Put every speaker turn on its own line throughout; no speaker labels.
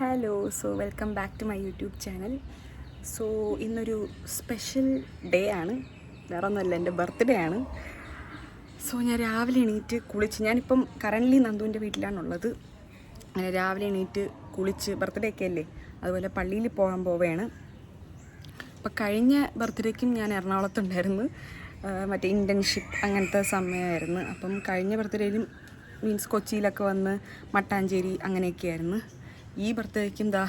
Hello so welcome back to my YouTube channel so ഇന്നൊരു special day ആണ്. വേറെ ഒന്നുമല്ല എന്റെ ബർത്ത്ഡേ ആണ്. സോ ഞാൻ രാവിലെ എണീറ്റ് കുളിച്ച് ഞാനിപ്പം കറന്റ്ലി നന്ദുവിന്റെ വീട്ടിലാണുള്ളത്. അങ്ങനെ രാവിലെ എണീറ്റ് കുളിച്ച് ബർത്ത്ഡേ ഒക്കെ അല്ലേ? അതുപോലെ പള്ളിയിൽ പോകാൻ പോവുകയാണ്. അപ്പം കഴിഞ്ഞ ബർത്ത്ഡേക്കും ഞാൻ എറണാകുളത്തുണ്ടായിരുന്നു മറ്റേ ഇന്റേൺഷിപ്പ് അങ്ങനത്തെ സമയമായിരുന്നു. അപ്പം കഴിഞ്ഞ ബർത്ത്ഡേയിലും മീൻസ് കൊച്ചിയിലൊക്കെ വന്ന് മട്ടാഞ്ചേരി അങ്ങനെയൊക്കെയായിരുന്നു. ഈ ബർത്ത്ഡേക്കും ദാ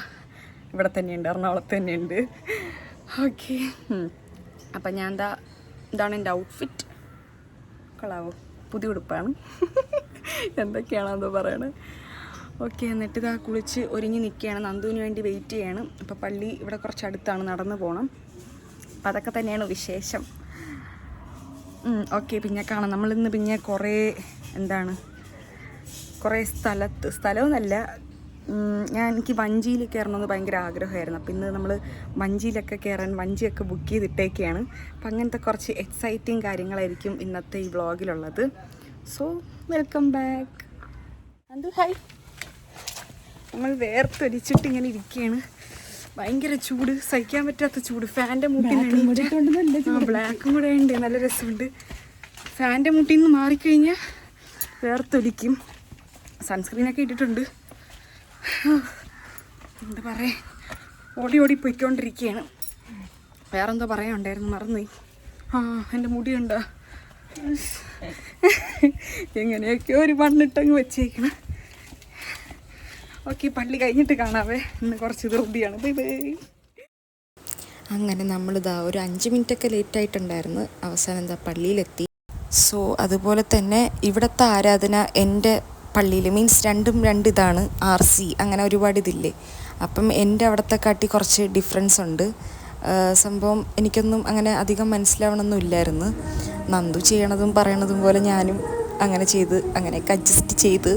ഇവിടെ തന്നെയുണ്ട് എറണാകുളത്ത് തന്നെയുണ്ട്. ഓക്കെ അപ്പം ഞാൻ എന്താ ഇതാണ് എന്റെ ഔട്ട്ഫിറ്റ് കൊള്ളാവോ? പുതിയ ഉടുപ്പാണ്. എന്തൊക്കെയാണെന്ന് പറയണത് ഓക്കെ എന്നിട്ട് ഇതാ കുളിച്ച് ഒരുങ്ങി നിൽക്കുകയാണ്. നന്ദുവിന് വേണ്ടി വെയിറ്റ് ചെയ്യാണ്. അപ്പോൾ പള്ളി ഇവിടെ കുറച്ച് അടുത്താണ് നടന്നു പോകണം അപ്പം അതൊക്കെ തന്നെയാണ് വിശേഷം. ഓക്കെ പിന്നെ കാണാം. നമ്മളിന്ന് പിന്നെ കുറേ എന്താണ് കുറേ സ്ഥലത്ത് സ്ഥലമൊന്നുമല്ല ഉം, ഞാൻ എനിക്ക് വഞ്ചിയിൽ കയറണമെന്ന് ഭയങ്കര ആഗ്രഹമായിരുന്നു. അപ്പം ഇന്ന് നമ്മൾ വഞ്ചിയിലൊക്കെ കയറാൻ വഞ്ചിയൊക്കെ ബുക്ക് ചെയ്തിട്ടേക്കാണ്. അപ്പം അങ്ങനത്തെ കുറച്ച് എക്സൈറ്റിങ് കാര്യങ്ങളായിരിക്കും ഇന്നത്തെ ഈ വ്ളോഗിലുള്ളത് so welcome back Anthu hi നമ്മൾ വേർത്തൊലിച്ചിട്ട് ഇങ്ങനെ ഇരിക്കുകയാണ് ഭയങ്കര ചൂട് സഹിക്കാൻ പറ്റാത്ത ചൂട്. ഫാന്റെ മൂട്ടിൽ ബ്ലാക്കും കൂടെ ഉണ്ട്. നല്ല രസമുണ്ട്. ഫാന്റെ മൂട്ടിൽ നിന്ന് മാറിക്കഴിഞ്ഞാൽ വേർത്തൊലിക്കും. സൺസ്ക്രീനൊക്കെ ഇട്ടിട്ടുണ്ട്. എന്താ പറയാ? ഓടി ഓടി പൊയ്ക്കൊണ്ടിരിക്കുകയാണ് വേറെന്തോ പറയാനുണ്ടായിരുന്നു മറന്നു ആ എന്റെ മുടിയുണ്ടോ? എങ്ങനെയൊക്കെയോ ഒരു മണ്ണിട്ടങ്ങ് വെച്ചേക്കണം. ഓക്കെ പള്ളി കഴിഞ്ഞിട്ട് കാണാവേ. ഇന്ന് കുറച്ച് ധൃതിയാണ്. Bye bye.
അങ്ങനെ നമ്മളിതാ ഒരു അഞ്ച് മിനിറ്റൊക്കെ ലേറ്റ് ആയിട്ടുണ്ടായിരുന്നു അവസാനം എന്താ പള്ളിയിലെത്തി. സോ അതുപോലെ തന്നെ ഇവിടുത്തെ ആരാധന എന്റെ പള്ളിയിൽ. മീൻസ് രണ്ടും രണ്ട് ഇതാണ് ആർ സി അങ്ങനെ ഒരുപാട് ഇതില്ലേ. അപ്പം എന്റെ അവിടുത്തെ കാട്ടി കുറച്ച് ഡിഫറൻസ് ഉണ്ട്. സംഭവം എനിക്കൊന്നും അങ്ങനെ അധികം മനസ്സിലാവണമെന്നില്ലായിരുന്നു നന്ദു ചെയ്യണതും പറയണതും പോലെ ഞാനും അങ്ങനെ ചെയ്ത് അങ്ങനെയൊക്കെ അഡ്ജസ്റ്റ് ചെയ്ത്.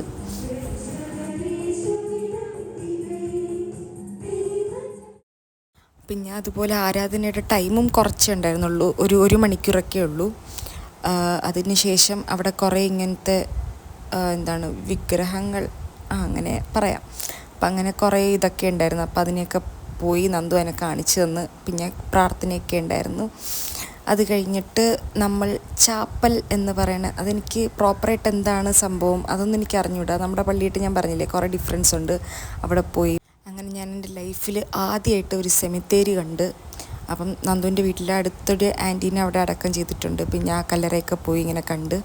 പിന്നെ അതുപോലെ ആരാധനയുടെ ടൈമും കുറച്ചേ ഉണ്ടായിരുന്നുള്ളൂ. ഒരു ഒരു മണിക്കൂറൊക്കെ ഉള്ളൂ. അതിന് ശേഷം അവിടെ കുറേ ഇങ്ങനത്തെ എന്താണ് വിഗ്രഹങ്ങൾ അങ്ങനെ പറയാം. അപ്പം അങ്ങനെ കുറേ ഇതൊക്കെ ഉണ്ടായിരുന്നു അപ്പം അതിനെയൊക്കെ പോയി നന്ദു എന്നെ കാണിച്ചു തന്ന്. പിന്നെ പ്രാർത്ഥനയൊക്കെ ഉണ്ടായിരുന്നു അത് കഴിഞ്ഞിട്ട് നമ്മൾ ചാപ്പൽ എന്ന് പറയണ അതെനിക്ക് പ്രോപ്പറായിട്ട് എന്താണ് സംഭവം അതൊന്നും എനിക്ക് അറിഞ്ഞൂടാ. നമ്മുടെ പള്ളിയിട്ട് ഞാൻ പറഞ്ഞില്ലേ കുറേ ഡിഫറൻസ് ഉണ്ട്. അവിടെ പോയി. അങ്ങനെ ഞാൻ എന്റെ ലൈഫിൽ ആദ്യമായിട്ട് ഒരു സെമിത്തേരി കണ്ട്. അപ്പം നന്ദുവിന്റെ വീട്ടിലെ അടുത്തൊരു ആന്റീനെ അവിടെ അടക്കം ചെയ്തിട്ടുണ്ട്. പിന്നെ ആ കല്ലറയൊക്കെ പോയി ഇങ്ങനെ കണ്ട്.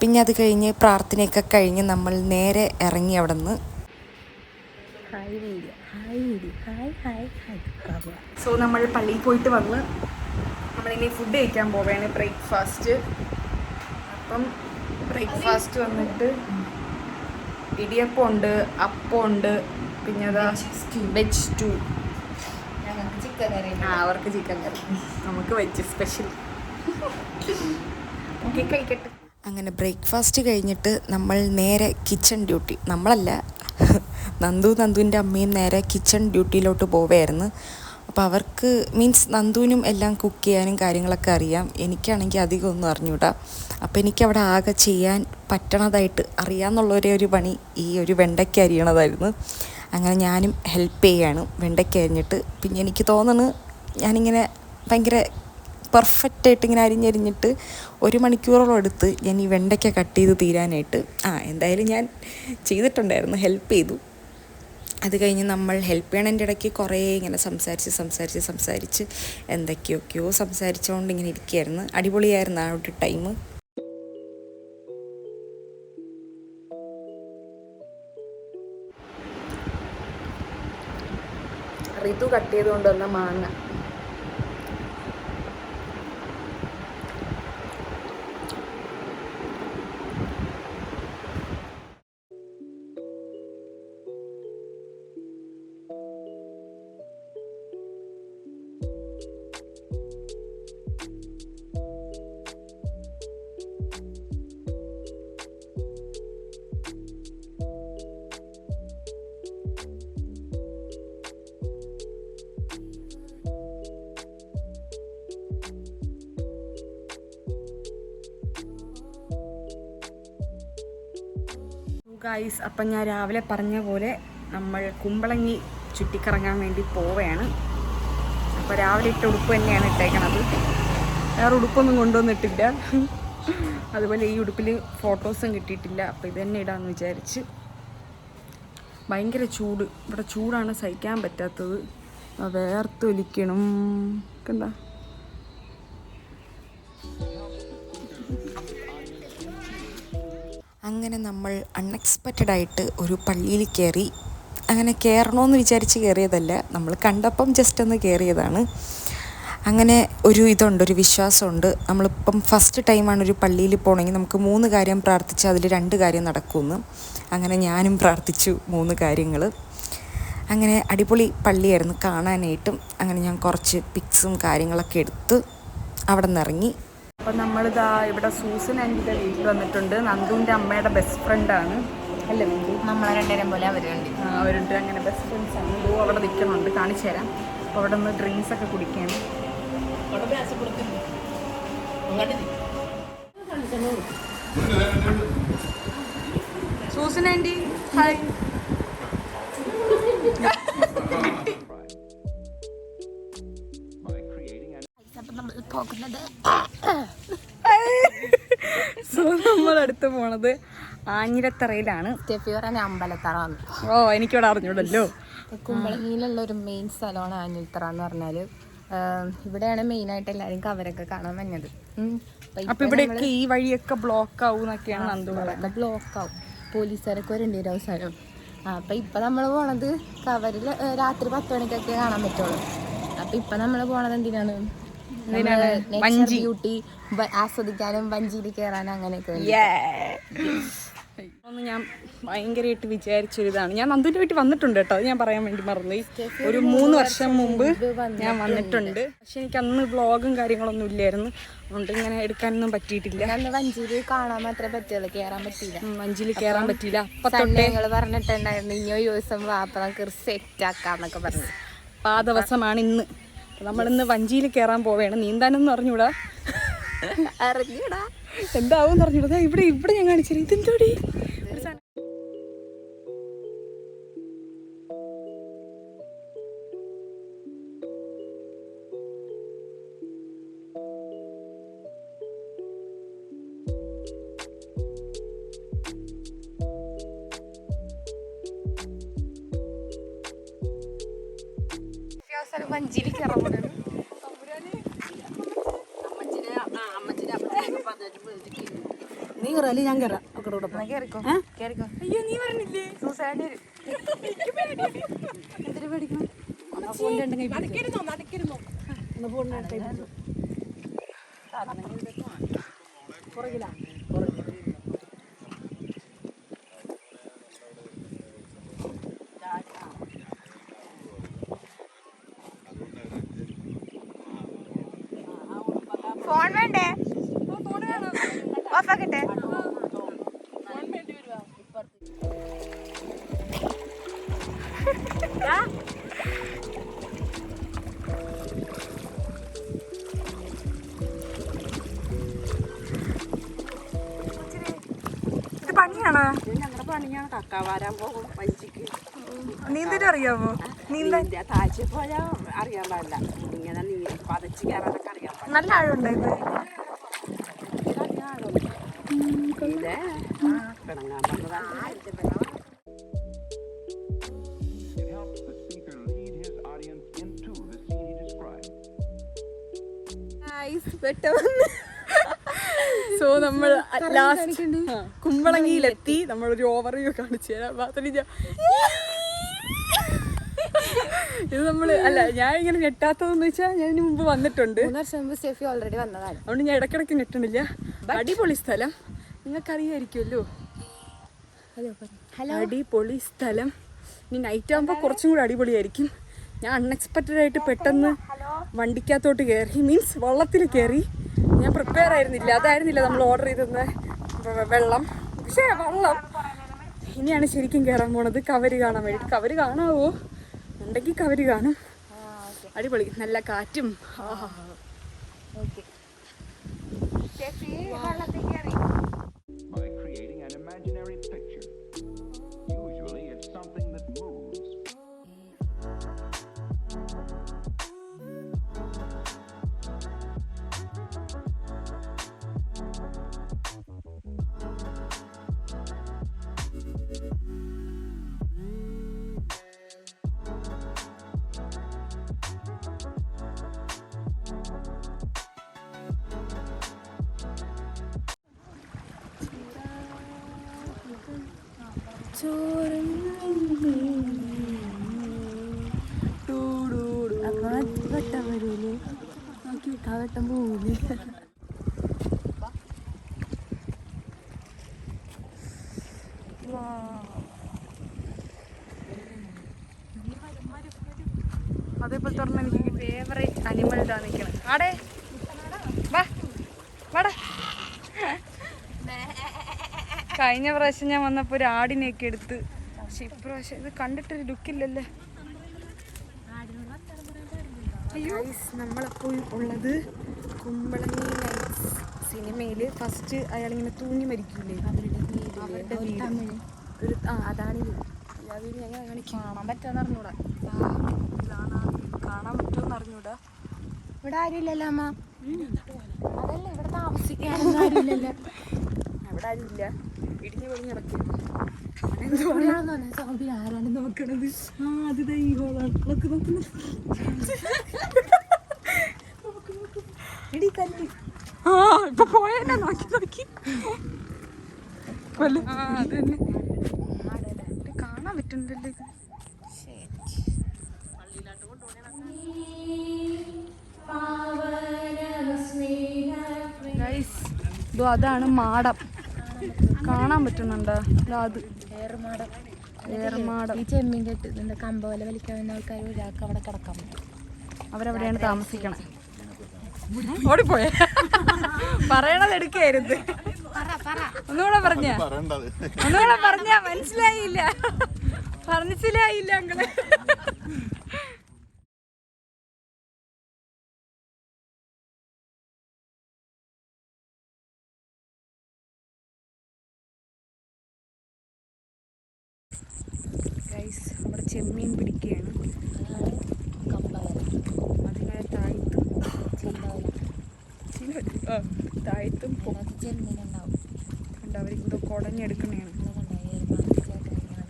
പിന്നെ അത് കഴിഞ്ഞ് പ്രാർത്ഥനയൊക്കെ കഴിഞ്ഞ് നമ്മൾ നേരെ ഇറങ്ങി അവിടെ നിന്ന്
സോ നമ്മൾ പള്ളിയിൽ പോയിട്ട് വന്ന് നമ്മളിനി ഫുഡ് കഴിക്കാൻ പോവുകയാണ് ബ്രേക്ക്ഫാസ്റ്റ് അപ്പം ബ്രേക്ക്ഫാസ്റ്റ് വന്നിട്ട് ഇടിയപ്പം ഉണ്ട് അപ്പം ഉണ്ട് പിന്നെ അതാ വെജ് സ്റ്റൂ ആ അവർക്ക് ചിക്കൻ കറി. നമുക്ക് വെജ് സ്പെഷ്യൽ ഓക്കെ കഴിക്കട്ടെ.
അങ്ങനെ ബ്രേക്ക്ഫാസ്റ്റ് കഴിഞ്ഞിട്ട് നമ്മൾ നേരെ കിച്ചൺ ഡ്യൂട്ടി നമ്മളല്ല നന്ദു നന്ദുവിന്റെ അമ്മയും നേരെ കിച്ചൺ ഡ്യൂട്ടിയിലോട്ട് പോവുമായിരുന്നു അപ്പോൾ അവർക്ക് മീൻസ് നന്ദുവിനും എല്ലാം കുക്ക് ചെയ്യാനും കാര്യങ്ങളൊക്കെ അറിയാം. എനിക്കാണെങ്കിൽ അധികം ഒന്നും അറിഞ്ഞൂടാ. അപ്പോൾ എനിക്കവിടെ ആകെ ചെയ്യാൻ പറ്റണതായിട്ട് അറിയാമെന്നുള്ള ഒരേ ഒരു പണി ഈ ഒരു വെണ്ടയ്ക്ക അരിയണതായിരുന്നു. അങ്ങനെ ഞാനും ഹെൽപ്പ് ചെയ്യാണ് വെണ്ടയ്ക്ക അരിഞ്ഞിട്ട്. പിന്നെ എനിക്ക് തോന്നുന്നു ഞാനിങ്ങനെ ഭയങ്കര പെർഫെക്റ്റ് ആയിട്ട് ഇങ്ങനെ അരിഞ്ഞരിഞ്ഞിട്ട് ഒരു മണിക്കൂറോളം എടുത്ത് ഞാൻ ഈ വെണ്ടയ്ക്ക കട്ട് ചെയ്ത് തീരാനായിട്ട്. ആ എന്തായാലും ഞാൻ ചെയ്തിട്ടുണ്ടായിരുന്നു. ഹെൽപ്പ് ചെയ്തു. അത് കഴിഞ്ഞ് നമ്മൾ ഹെൽപ്പ് ചെയ്യണതിന്റെ ഇടയ്ക്ക് കുറേ ഇങ്ങനെ സംസാരിച്ച് സംസാരിച്ച് സംസാരിച്ച് എന്തൊക്കെയൊക്കെയോ സംസാരിച്ചുകൊണ്ട് ഇങ്ങനെ ഇരിക്കുകയായിരുന്നു അടിപൊളിയായിരുന്നു ആ ഒരു ടൈം
റിതു കട്ട് ചെയ്തുകൊണ്ട് വന്ന മാങ്ങ. ഗൈസ് അപ്പം ഞാൻ രാവിലെ പറഞ്ഞ പോലെ നമ്മൾ കുമ്പളങ്ങി ചുറ്റിക്കറങ്ങാൻ വേണ്ടി പോവുകയാണ്. അപ്പോൾ രാവിലെ ഇട്ട ഉടുപ്പ് തന്നെയാണ് ഇട്ടേക്കണത്. വേറെ ഉടുപ്പൊന്നും കൊണ്ടുവന്നിട്ടില്ല. അതുപോലെ ഈ ഉടുപ്പിൽ ഫോട്ടോസും കിട്ടിയിട്ടില്ല. അപ്പോൾ ഇത് തന്നെ ഇടാമെന്ന് വിചാരിച്ച്. ഭയങ്കര ചൂട്. ഇവിടെ ചൂടാണ് സഹിക്കാൻ പറ്റാത്തത്. വേർത്തൊലിക്കണം. കണ്ട?
അങ്ങനെ നമ്മൾ അൺഎക്സ്പെക്റ്റഡ് ആയിട്ട് ഒരു പള്ളിയിൽ കയറി അങ്ങനെ കയറണമെന്ന് വിചാരിച്ച് കയറിയതല്ല നമ്മൾ കണ്ടപ്പം ജസ്റ്റ് ഒന്ന് കയറിയതാണ് അങ്ങനെ ഒരു ഇതുണ്ട് ഒരു വിശ്വാസമുണ്ട്. നമ്മളിപ്പം ഫസ്റ്റ് ടൈമാണ് ഒരു പള്ളിയിൽ പോകണമെങ്കിൽ നമുക്ക് മൂന്ന് കാര്യം പ്രാർത്ഥിച്ച് അതിൽ രണ്ട് കാര്യം നടക്കുമെന്ന്. അങ്ങനെ ഞാനും പ്രാർത്ഥിച്ചു മൂന്ന് കാര്യങ്ങൾ അങ്ങനെ അടിപൊളി പള്ളിയായിരുന്നു കാണാനായിട്ടും. അങ്ങനെ ഞാൻ കുറച്ച് പിക്സും കാര്യങ്ങളൊക്കെ എടുത്ത് അവിടെ നിന്ന് ഇറങ്ങി
അപ്പം നമ്മളിതാ ഇവിടെ സൂസൻ ആന്റിയുടെ വീട്ടിൽ വന്നിട്ടുണ്ട്. നന്ദുവിന്റെ അമ്മയുടെ ബെസ്റ്റ് ഫ്രണ്ടാണ് അല്ലേ നന്ദു
നമ്മളെ രണ്ടുപേരും പോലെ അവരുണ്ട്
അവരുണ്ട് അങ്ങനെ ബെസ്റ്റ് ഫ്രണ്ട്സ് ആണ്. നന്ദു അവിടെ നിൽക്കുന്നുണ്ട്. കാണിച്ചു തരാം. അപ്പോൾ അവിടെ നിന്ന് ഡ്രിങ്ക്സ് ഒക്കെ കുടിക്കുകയാണ്. സൂസൻ ആന്റി ഹായ്
അപ്പം നമ്മൾ പോകുന്നത്
സോ നമ്മൾ അടുത്ത് പോണത് ആഞ്ഞിരത്തറയിലാണ്.
അമ്പലത്തറ
ഓ എനിക്കിവിടെ അറിഞ്ഞൂടല്ലോ.
കുമ്പളങ്ങിയിലുള്ള ഒരു മെയിൻ സ്ഥലമാണ് ആഞ്ഞിരത്തറ എന്ന് പറഞ്ഞാൽ. ഇവിടെയാണ് മെയിൻ ആയിട്ട് എല്ലാരും കവരൊക്കെ കാണാൻ വന്നത്.
അപ്പൊ ഇവിടെയൊക്കെ ഈ വഴിയൊക്കെ ബ്ലോക്ക് ആവും എന്നൊക്കെയാണ് നന്ദു പറയുന്നത്.
ബ്ലോക്ക് ആവും. പോലീസുകാരൊക്കെ വരേണ്ടി വരും അവസാനം. ആ, അപ്പൊ ഇപ്പൊ നമ്മൾ പോണത് കവറിൽ രാത്രി പത്ത് മണിക്കൊക്കെ കാണാൻ പറ്റുള്ളൂ. അപ്പൊ ഇപ്പൊ നമ്മൾ പോണത് എന്തിനാണ്?
വഞ്ചി.
ബ്യൂട്ടി ആസ്വദിക്കാനും വഞ്ചിയിൽ കയറാനും അങ്ങനെയൊക്കെ.
ഒന്ന് ഞാൻ ഭയങ്കരമായിട്ട് വിചാരിച്ചൊരിതാണ്. ഞാൻ നന്ദുവിന്റെ വീട്ടിൽ വന്നിട്ടുണ്ട് കേട്ടോ. ഞാൻ പറയാൻ വേണ്ടി മറന്നു. ഒരു മൂന്ന് വർഷം മുമ്പ് ഞാൻ വന്നിട്ടുണ്ട്. പക്ഷെ എനിക്ക് അന്ന് വ്ളോഗും കാര്യങ്ങളൊന്നും ഇല്ലായിരുന്നു. അതുകൊണ്ട് ഇങ്ങനെ എടുക്കാനൊന്നും പറ്റിയിട്ടില്ല.
വഞ്ചിയിൽ കാണാൻ മാത്രമേ പറ്റുള്ളൂ. കയറാൻ പറ്റിയില്ല.
വഞ്ചിയിൽ കയറാൻ പറ്റിയില്ല. അപ്പൊ തൊട്ടേ
ഞങ്ങൾ പറഞ്ഞിട്ടുണ്ടായിരുന്നു ഇനി ഒരു ദിവസം വാപ്പ നമുക്ക് സെറ്റ് ആക്കാന്നൊക്കെ പറഞ്ഞു.
അപ്പൊ ആ ദിവസമാണ് ഇന്ന്. നമ്മളിന്ന് വഞ്ചിയിൽ കയറാൻ പോവുകയാണ് നീന്താനൊന്നും അറിഞ്ഞൂടാ.
അറിഞ്ഞൂടാ.
എന്താവും പറഞ്ഞൂടാ ഇവിടെ ഇവിടെ ഞാൻ കാണിച്ചു ഇതെന്തോടി
നീ കയറല്ലേ ഞാൻ കയറാം ഒക്കെ കൂടെ
എന്നാ കേറിക്കോ? കേറിക്കോ?
അയ്യോ നീ പറഞ്ഞില്ലേ?
സൂസാന്റെ
എന്തിനു പേടിക്കണം?
ഇത് പണിയാണോ
ഞങ്ങളുടെ പണിയാണ് കക്ക വരാൻ പോകും വഞ്ചിക്ക്.
അറിയാമോ നീന്താൻ
നീന്തിയ താഴ്ച പോയാ അറിയാൻ പാടില്ല. ഇങ്ങനെ നീ പതച്ച് കയറാനൊക്കെ അറിയാൻ പാടില്ല.
നല്ല ഇത്?
പിണങ്ങാൻ
സോ നമ്മൾ ലാസ്റ്റ് കുമ്പളങ്ങിയിലെത്തി. ഒരു ഓവർവ്യൂ കാണിച്ചു തരാം. ഇത് നമ്മൾ അല്ല ഞാൻ ഇങ്ങനെ ഞെട്ടാത്തതെന്ന് വെച്ചാൽ ഞാൻ ഇതിന് മുമ്പ് വന്നിട്ടുണ്ട്.
ഓൾറെഡി വന്നതാണ്.
അതുകൊണ്ട് ഞാൻ ഇടക്കിടക്ക് ഞെട്ടണില്ല. അടിപൊളി സ്ഥലം. നിങ്ങൾക്കറിയായിരിക്കുമല്ലോ. അടിപൊളി സ്ഥലം. ഇനി നൈറ്റ് ആകുമ്പോൾ കുറച്ചും കൂടി അടിപൊളിയായിരിക്കും. ഞാൻ അൺഎക്സ്പെക്റ്റഡ് ആയിട്ട് പെട്ടെന്ന് വണ്ടിക്കകത്തോട്ട് കയറി മീൻസ് വള്ളത്തിൽ കയറി ഞാൻ പ്രിപ്പയർ ആയിരുന്നില്ല. അതായിരുന്നില്ല നമ്മൾ ഓർഡർ ചെയ്തിരുന്ന വെള്ളം. പക്ഷേ വള്ളം. ഇനിയാണ് ശരിക്കും കയറാൻ പോണത്. കവര് കാണാൻ വേണ്ടി കവര് കാണാവോ? ഉണ്ടെങ്കിൽ കവര് കാണും. അടിപൊളി. നല്ല കാറ്റും. ആഹാ
വട്ടം വരൂലേ നോക്കി ആ വട്ടം പോവൂലേ.
അതേപോലെ തുറന്ന് എനിക്ക് ഫേവറേറ്റ് അനിമൽ ഇതാ നിൽക്കണം ആടെ. വാ വാടാ. കഴിഞ്ഞ പ്രാവശ്യം ഞാൻ വന്നപ്പോൾ ഒരു ആടിനെയൊക്കെ എടുത്ത്. പക്ഷെ ഇപ്രാവശ്യം ഇത് കണ്ടിട്ടൊരു ലുക്കില്ലല്ലേ? അയ്യോ. നമ്മളപ്പോൾ ഉള്ളത് കുമ്പളങ്ങി സിനിമയിൽ സിനിമയിൽ ഫസ്റ്റ് അയാളിങ്ങനെ തൂങ്ങി മരിക്കൂലേ? അവരുടെ വീട്. ഒരു ആ അതാണ് ആ വീട് ഞങ്ങൾ
കാണാൻ അറിഞ്ഞൂടാ.
കാണാൻ പറ്റുമെന്ന് അറിഞ്ഞൂടാ.
ഇവിടെ ആരുമില്ലല്ലോ അമ്മ? അതല്ല ഇവിടെ താമസിക്കാനൊന്നും ആരുമില്ലല്ലോ.
അവിടെ ആരുമില്ല. ഇടിഞ്ഞു പൊളിഞ്ഞ്
ആരാണ് നോക്കണത്?
ആ അത് ദേ ഈ ഹോളാണ് നോക്ക് ഇടി കല്ലി. ആ ഇപ്പൊ നോക്കി ആ അത് തന്നെ ഇത്. കാണാൻ പറ്റുന്നുണ്ടല്ലോ ഇതോ അതാണ് മാടം. കാണാൻ പറ്റുന്നുണ്ടോ. അത്.
ഈ ചെമ്മീൻ കെട്ട് ഇതിന്റെ കമ്പ പോലെ വലിക്കാൻ വരുന്ന ആൾക്കാർ ഒരാൾക്ക് അവിടെ കിടക്കാൻ പറ്റും.
അവരവിടെയാണ് താമസിക്കണേ. ഓടിപ്പോയെ. പറയണത് എടുക്കായിരുന്നു. ഒന്നുകൂടെ പറഞ്ഞ. ഒന്നുകൂടെ പറഞ്ഞ മനസ്സിലായില്ല. മനസ്സിലായില്ല അങ്ങൾ ഗൈസ് അവിടെ ചെമ്മീൻ പിടിക്കുകയാണ്. അതിങ്ങനെ താഴ്ത്തും. താഴ്ത്തും കുടഞ്ഞെടുക്കണേണ്
കണ്ടോ ഇങ്ങനെ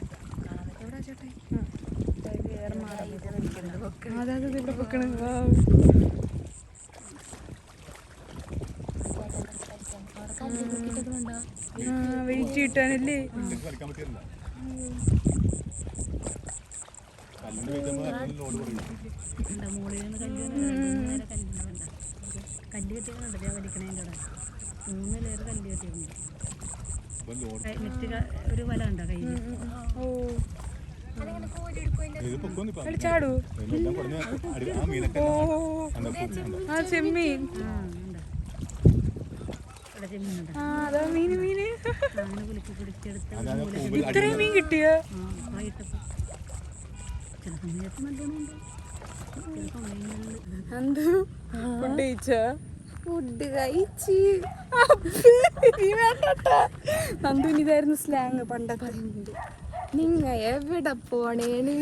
കാണാൻ പറ്റും
എവിടാ ചേട്ടാ? ആ, അതായത് ഇവിടെ
വെക്കണേ.
വെയിറ്റ് കിട്ടാനല്ലേ?
കല്ല് കെട്ടിക്കുന്നുണ്ട് വലിക്കണേന്റെ അവിടെ. മൂന്ന് ലെയർ കല്ല് നെറ്റ് ഒരു വല ഉണ്ടോ കയ്യിൽ
ഓ. അതിൽ ചാടൂ ഓ. ആ ചെമ്മീൻ. മീൻ
ചില സമയങ്ങളിൽ
എന്ത്? ഫുഡ് കഴിച്ച?
ഫുഡ് കഴിച്ച്.
നന്ദുവിന് ഇതായിരുന്നു സ്ലാങ് പണ്ടത്തെ.
നിങ്ങ എവിടെ പോണേന്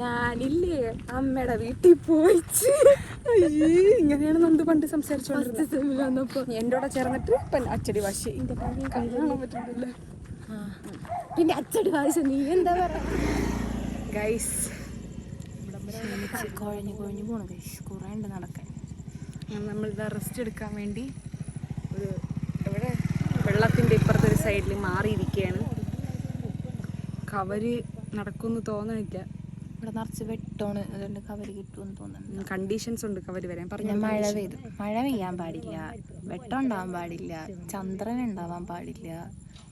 ഞാനില്ലേ അമ്മയുടെ വീട്ടിൽ പോയിച്ച്.
ഇങ്ങനെയാണ് നന്ദു പണ്ട് സംസാരിച്ചോണ്ടിരുന്നപ്പോ കൂടെ ചേർന്നിട്ട് അച്ചടി വാശി കാണാൻ പറ്റുന്നില്ല
പിന്നെ അച്ചടി വാശി നീ എന്താ പറയാ?
ഗൈസ്
കുഴഞ്ഞു കുഴഞ്ഞു പോണു. ഗൈസ് കുറേ ഉണ്ട് നടക്കാൻ.
നമ്മളിതാ റെസ്റ്റ് എടുക്കാൻ വേണ്ടി ഒരു എവിടെ? വെള്ളത്തിന്റെ ഇപ്പുറത്തെ ഒരു സൈഡിൽ മാറിയിരിക്കുകയാണ് കവര് നടക്കുമെന്ന് തോന്നണില്ല
ഇവിടെ നിറച്ച് വെട്ടോണ് അതുകൊണ്ട് കവര് കിട്ടുമെന്ന് തോന്നുന്നു
കണ്ടീഷൻസ് ഉണ്ട് കവര് വരാൻ. പറഞ്ഞു
മഴ പെയ്തു. മഴ പെയ്യാൻ പാടില്ല. വെട്ടം ഉണ്ടാവാൻ പാടില്ല. ചന്ദ്രൻ ഉണ്ടാവാൻ പാടില്ല.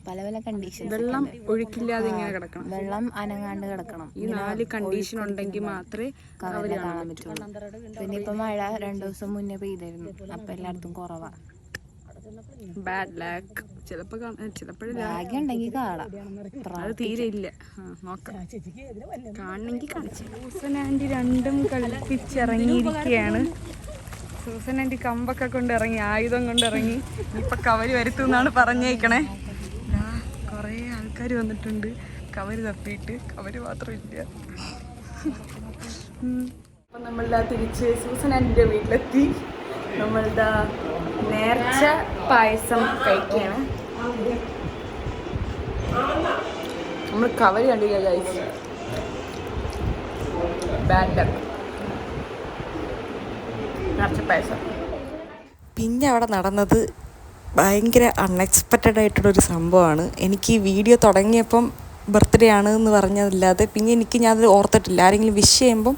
പല പല കണ്ടീഷൻ
വെള്ളം ഒഴുക്കില്ലാതെ ഇങ്ങനെ കിടക്കണം.
വെള്ളം അനങ്ങാണ്ട് കിടക്കണം.
ഈ നാല് കണ്ടീഷൻ ഉണ്ടെങ്കിൽ മാത്രമേ
കവര് കാണാൻ പറ്റുള്ളൂ. പിന്നെ ഇപ്പൊ മഴ രണ്ടു ദിവസം മുന്നേ പെയ്തായിരുന്നു. അപ്പൊ എല്ലായിടത്തും കുറവാ.
ബാഡ് ലാക്ക്
ഭാഗ്യം ഉണ്ടെങ്കിൽ കാണാം.
അത് തീരെ ഇല്ല. നോക്കാം. കാണണമെങ്കിൽ സൂസൻ ആന്റി രണ്ടും കളിപ്പിച്ചിറങ്ങിയിരിക്കുകയാണ് സൂസൻ ആന്റി കമ്പൊക്കെ കൊണ്ട് ഇറങ്ങി ആയുധം കൊണ്ട് ഇറങ്ങി ഇപ്പൊ കവര് വരുത്തു എന്നാണ് പറഞ്ഞേക്കണേ. കൊറേ ആൾക്കാർ വന്നിട്ടുണ്ട്. കവര് തപ്പിയിട്ട്. കവര് മാത്രമില്ല ഇല്ല. നമ്മളെല്ലാം തിരിച്ച് സൂസൻ ആന്റിന്റെ വീട്ടിലെത്തി. നമ്മളിതാ നേർച്ച പായസം കഴിക്കുകയാണ്. നമ്മൾ കവർ കണ്ടില്ല കഴിച്ച് ബാറ്റർ ലക്ക് നേർച്ച പായസം.
പിന്നെ അവിടെ നടന്നത് ഭയങ്കര അൺഎക്സ്പെക്റ്റഡ് ആയിട്ടുള്ളൊരു സംഭവമാണ്. എനിക്ക് ഈ വീഡിയോ തുടങ്ങിയപ്പം ബർത്ത്ഡേ ആണ് എന്ന് പറഞ്ഞതല്ലാതെ പിന്നെ എനിക്ക് ഞാനത് ഓർത്തിട്ടില്ല. ആരെങ്കിലും വിഷ് ചെയ്യുമ്പം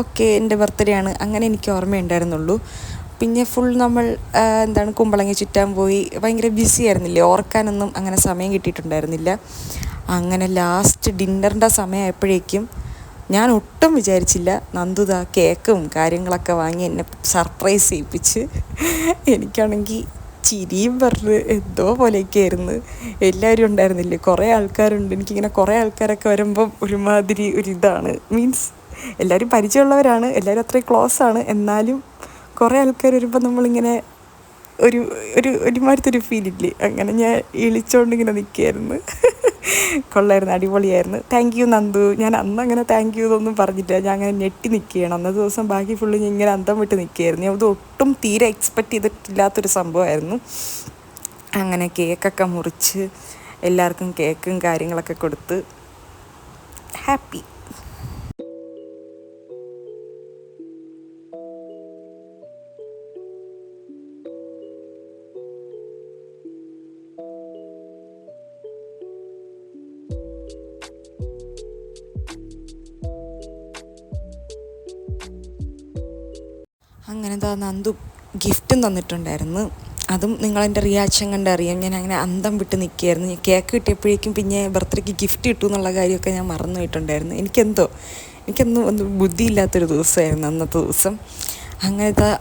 ഓക്കെ എന്റെ ബർത്ത്ഡേ ആണ്. അങ്ങനെ എനിക്ക് ഓർമ്മയുണ്ടായിരുന്നുള്ളൂ. പിന്നെ ഫുൾ നമ്മൾ എന്താണ് കുമ്പളങ്ങി ചുറ്റാൻ പോയി. ഭയങ്കര ബിസി ആയിരുന്നില്ലേ? ഓർക്കാനൊന്നും അങ്ങനെ സമയം കിട്ടിയിട്ടുണ്ടായിരുന്നില്ല. അങ്ങനെ ലാസ്റ്റ് ഡിന്നറിന്റെ സമയമായപ്പോഴേക്കും ഞാൻ ഒട്ടും വിചാരിച്ചില്ല. നന്ദുത കേക്കും കാര്യങ്ങളൊക്കെ വാങ്ങി എന്നെ സർപ്രൈസ് ചെയ്യിപ്പിച്ച്. എനിക്കാണെങ്കിൽ ചിരിയും പറഞ്ഞ് എന്തോ പോലെയൊക്കെ ആയിരുന്നു എല്ലാവരും ഉണ്ടായിരുന്നില്ലേ? കുറേ ആൾക്കാരുണ്ട്. എനിക്കിങ്ങനെ കുറേ ആൾക്കാരൊക്കെ വരുമ്പം ഒരുമാതിരി ഒരിതാണ്. മീൻസ് എല്ലാവരും പരിചയമുള്ളവരാണ്. എല്ലാവരും അത്രയും ക്ലോസ് ആണ്. എന്നാലും കുറേ ആൾക്കാർ വരുമ്പോൾ നമ്മളിങ്ങനെ ഒരു ഒരു ഒരുമാതിരത്തെ ഒരു ഫീലില്ലേ അങ്ങനെ ഞാൻ ഇളിച്ചോണ്ട് ഇങ്ങനെ നിൽക്കുകയായിരുന്നു കൊള്ളായിരുന്നു അടിപൊളിയായിരുന്നു. Thank you Nandu. ഞാൻ അന്ന് അങ്ങനെ താങ്ക് യു എന്നൊന്നും പറഞ്ഞിട്ടില്ല. ഞാൻ അങ്ങനെ ഞെട്ടി നിൽക്കുകയാണ് അന്നത്തെ ദിവസം ബാക്കി ഫുള്ള് ഞാൻ ഇങ്ങനെ അന്തം വിട്ട് നിൽക്കുകയായിരുന്നു ഞാൻ അത് ഒട്ടും തീരെ എക്സ്പെക്റ്റ് ചെയ്തിട്ടില്ലാത്തൊരു സംഭവമായിരുന്നു അങ്ങനെ കേക്കൊക്കെ മുറിച്ച് എല്ലാവർക്കും കേക്കും കാര്യങ്ങളൊക്കെ കൊടുത്ത് ഹാപ്പി ഗിഫ്റ്റും തന്നിട്ടുണ്ടായിരുന്നു. അതും നിങ്ങളെന്റെ റിയാക്ഷൻ കണ്ടറിയാം ഞാൻ അങ്ങനെ അന്തം വിട്ട് നിൽക്കുകയായിരുന്നു ഞാൻ കേക്ക് കിട്ടിയപ്പോഴേക്കും പിന്നെ ബർത്ത്ഡേക്ക് ഗിഫ്റ്റ് കിട്ടും എന്നുള്ള കാര്യമൊക്കെ ഞാൻ മറന്നു പോയിട്ടുണ്ടായിരുന്നു. എനിക്കെന്തോ എനിക്കൊന്നും ഒന്ന് ബുദ്ധിയില്ലാത്തൊരു ദിവസമായിരുന്നു അന്നത്തെ ദിവസം. അങ്ങനത്തെ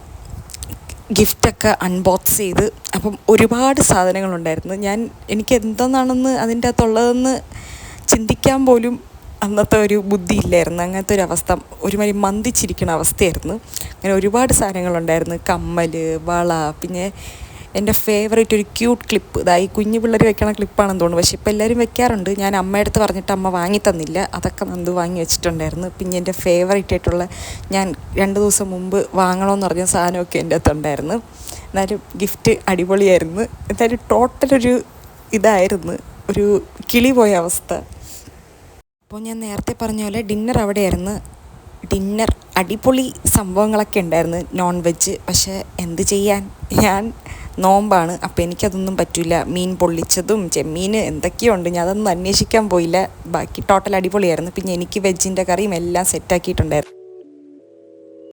ഗിഫ്റ്റൊക്കെ അൺബോക്സ് ചെയ്ത് അപ്പം ഒരുപാട് സാധനങ്ങളുണ്ടായിരുന്നു. ഞാൻ എനിക്ക് എന്തെന്നാണെന്ന് അതിന്റെ അകത്തുള്ളതെന്ന് ചിന്തിക്കാൻ പോലും അന്നത്തെ ഒരു ബുദ്ധി ഇല്ലായിരുന്നു അങ്ങനത്തെ ഒരു അവസ്ഥ ഒരുമാതിരി മന്ദിച്ചിരിക്കുന്ന അവസ്ഥയായിരുന്നു. അങ്ങനെ ഒരുപാട് സാധനങ്ങളുണ്ടായിരുന്നു. കമ്മൽ വള പിന്നെ എന്റെ ഫേവറേറ്റ് ഒരു ക്യൂട്ട് ക്ലിപ്പ് ഇതായി കുഞ്ഞു പിള്ളേർ വെക്കണ ക്ലിപ്പാണെന്ന് തോന്നുന്നു. പക്ഷേ ഇപ്പോൾ എല്ലാവരും വെക്കാറുണ്ട്. ഞാൻ അമ്മയുടെ അടുത്ത് പറഞ്ഞിട്ട് അമ്മ വാങ്ങി തന്നില്ല. അതൊക്കെ നന്ദു വാങ്ങി വെച്ചിട്ടുണ്ടായിരുന്നു. പിന്നെ എന്റെ ഫേവറേറ്റ് ആയിട്ടുള്ള ഞാൻ രണ്ട് ദിവസം മുമ്പ് വാങ്ങണമെന്ന് പറഞ്ഞ സാധനമൊക്കെ എന്റെ അകത്തുണ്ടായിരുന്നു. എന്നാലും ഗിഫ്റ്റ് അടിപൊളിയായിരുന്നു. എന്തായാലും ടോട്ടൽ ഒരു ഇതായിരുന്നു. ഒരു കിളി പോയ അവസ്ഥ. അപ്പോൾ ഞാൻ നേരത്തെ പറഞ്ഞ പോലെ ഡിന്നർ അവിടെയായിരുന്നു. ഡിന്നർ അടിപൊളി സംഭവങ്ങളൊക്കെ ഉണ്ടായിരുന്നു നോൺ വെജ് പക്ഷേ എന്ത് ചെയ്യാൻ? ഞാൻ നോമ്പാണ് അപ്പോൾ എനിക്കതൊന്നും പറ്റില്ല. മീൻ പൊള്ളിച്ചതും ചെമ്മീൻ എന്തൊക്കെയോ ഉണ്ട് ഞാൻ അതൊന്നും അന്വേഷിക്കാൻ പോയില്ല. ബാക്കി ടോട്ടൽ അടിപൊളിയായിരുന്നു. പിന്നെ എനിക്ക് വെജിന്റെ കറിയും എല്ലാം സെറ്റാക്കിയിട്ടുണ്ടായിരുന്നു